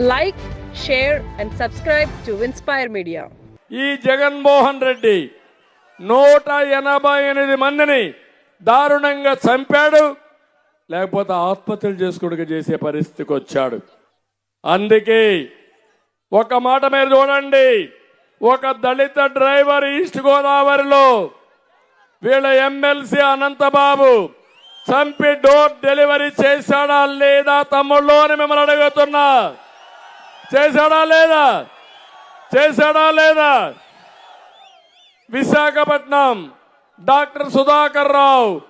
Like share and subscribe to inspire media ఈ జగన్మోహన్ రెడ్డి నూట ఎనభై ఎనిమిది మందిని దారుణంగా చంపాడు. లేకపోతే ఆత్మహత్యలు చేసుకుడుగా చేసే పరిస్థితికి వచ్చాడు. అందుకే ఒక మాట మీరు చూడండి. ఒక దళిత డ్రైవర్ ఈస్ట్ గోదావరిలో వీళ్ళ ఎమ్మెల్సీ అనంతబాబు చంపి డోర్ డెలివరీ చేశాడా లేదా తమ్ముళ్ళు అని మిమ్మల్ని అడుగుతున్నా. చేశాడా లేదా? చేశాడా లేదా? విశాఖపట్నం డాక్టర్ సుధాకర్ రావు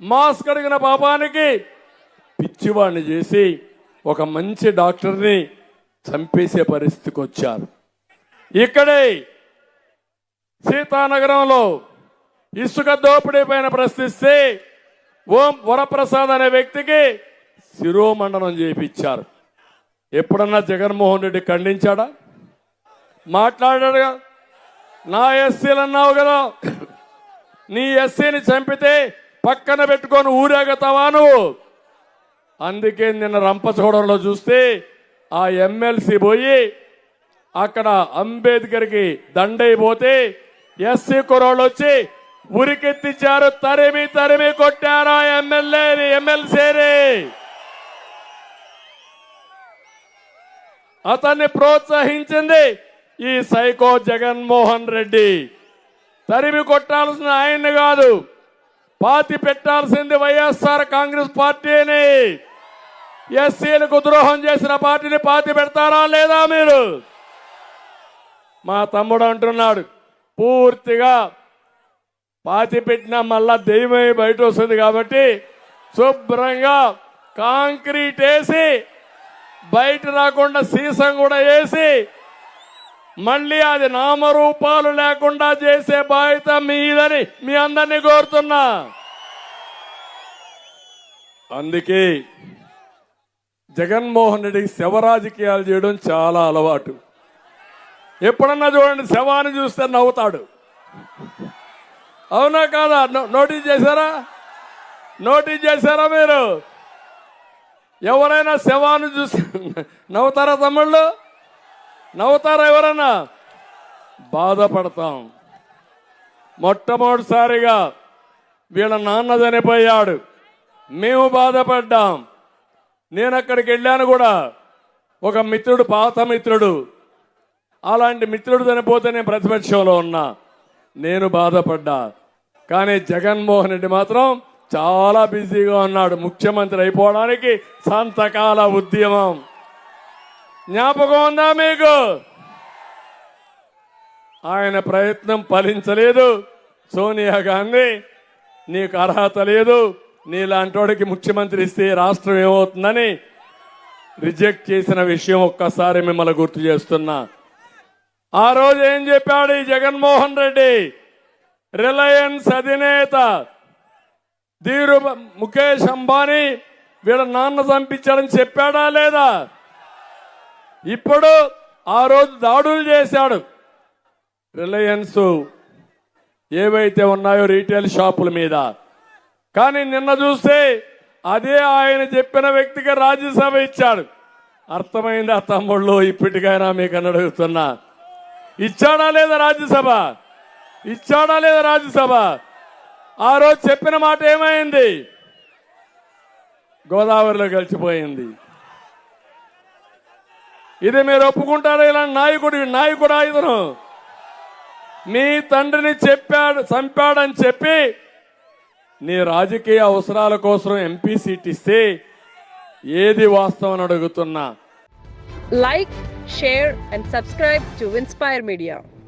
మాస్క్ అడిగిన పాపానికి పిచ్చివాడిని చేసి ఒక మంచి డాక్టర్ని చంపేసే పరిస్థితికి వచ్చారు. ఇక్కడే సీతానగరంలో ఇసుక దోపిడీ పైన ప్రశ్నిస్తే ఓం వరప్రసాద్ అనే వ్యక్తికి శిరోమండనం చేయించారు. ఎప్పుడన్నా జగన్మోహన్ రెడ్డి ఖండించాడా? మాట్లాడాడుగా. నా ఎస్సీలు అన్నావు కదా. నీ ఎస్సీని చంపితే పక్కన పెట్టుకొని ఊరేగుతావా నువ్వు? అందుకే నిన్న రంపచోడంలో చూస్తే ఆ ఎమ్మెల్సీ పోయి అక్కడ అంబేద్కర్కి దండైపోతే ఎస్సీ కురోళ్ళు వచ్చి ఉరికెత్తించారు తరిమి తరిమి కొట్టారు ఆ ఎమ్మెల్యేని ఎమ్మెల్సీని. అతన్ని ప్రోత్సహించింది ఈ సైకో జగన్మోహన్ రెడ్డి. తరిమి కొట్టాల్సిన ఆయన్ని కాదు పాతి పెట్టాల్సింది వైఎస్ఆర్ కాంగ్రెస్ పార్టీని. ఎస్సీలకు ద్రోహం చేసిన పార్టీని పాతి పెడతారా లేదా మీరు? మా తమ్ముడు అంటున్నాడు పూర్తిగా పాతి పెట్టినా మళ్ళా దెయ్యమై బయట వస్తుంది కాబట్టి శుభ్రంగా కాంక్రీట్ వేసి బయట రాకుండా సీసం కూడా వేసి మళ్ళీ అది నామరూపాలు లేకుండా చేసే బాధ్యత మీదని మీ అందరినీ కోరుతున్నా. అందుకే జగన్మోహన్ రెడ్డికి శవ రాజకీయాలు చేయడం చాలా అలవాటు. ఎప్పుడన్నా చూడండి శవాన్ని చూస్తే నవ్వుతాడు. అవునా కాదా? నోటీస్ చేశారా? నోటీస్ చేశారా మీరు? ఎవరైనా శవాన్ని చూసి నవ్వుతారా తమ్ముళ్ళు? నవ్వుతారా ఎవరన్నా బాధపడతాం. మొట్టమొదటిసారిగా వీళ్ళ నాన్న చనిపోయాడు. మేము బాధపడ్డాం. నేను అక్కడికి వెళ్ళాను కూడా. ఒక మిత్రుడు పాత మిత్రుడు. అలాంటి మిత్రుడు చనిపోతే నేను ప్రతిపక్షంలో ఉన్నా. నేను బాధపడ్డా. కానీ జగన్మోహన్ రెడ్డి మాత్రం చాలా బిజీగా ఉన్నాడు. ముఖ్యమంత్రి అయిపోవడానికి సంతకాల ఉద్యమం. జ్ఞాపకం ఉందా మీకు? ఆయన ప్రయత్నం ఫలించలేదు. సోనియా గాంధీ నీకు అర్హత లేదు. నీలాంటోడికి ముఖ్యమంత్రి ఇస్తే రాష్ట్రం ఏమవుతుందని రిజెక్ట్ చేసిన విషయం ఒక్కసారి మిమ్మల్ని గుర్తు చేస్తున్నా. ఆ రోజు ఏం చెప్పాడు జగన్మోహన్ రెడ్డి? రిలయన్స్ అధినేత. ధీరు ముఖేష్ అంబానీ వీళ్ళ నాన్న చంపించాడని చెప్పాడా లేదా? ఇప్పుడు ఆ రోజు దాడులు చేశాడు. రిలయన్స్ ఏవైతే ఉన్నాయో రీటైల్ షాపుల మీద. కానీ నిన్న చూస్తే అదే ఆయన చెప్పిన వ్యక్తికి రాజ్యసభ ఇచ్చాడు. అర్థమైందా తమ్ముళ్ళు? ఇప్పటికైనా మీకు అని అడుగుతున్నా. ఇచ్చాడా లేదా రాజ్యసభ? ఇచ్చాడా లేదా రాజ్యసభ? ఆ రోజు చెప్పిన మాట ఏమైంది? గోదావరిలో కలిసిపోయింది ఇది మీరు ఒప్పుకుంటారా? ఇలాంటి నాయకుడు నాయకుడు ఇతను మీ తండ్రిని చెప్పాడు చంపాడని చెప్పి నీ రాజకీయ అవసరాల కోసం ఎంపీ సీట్ ఇస్తే ఏది వాస్తవం అడుగుతున్నా. Like share and subscribe to inspire media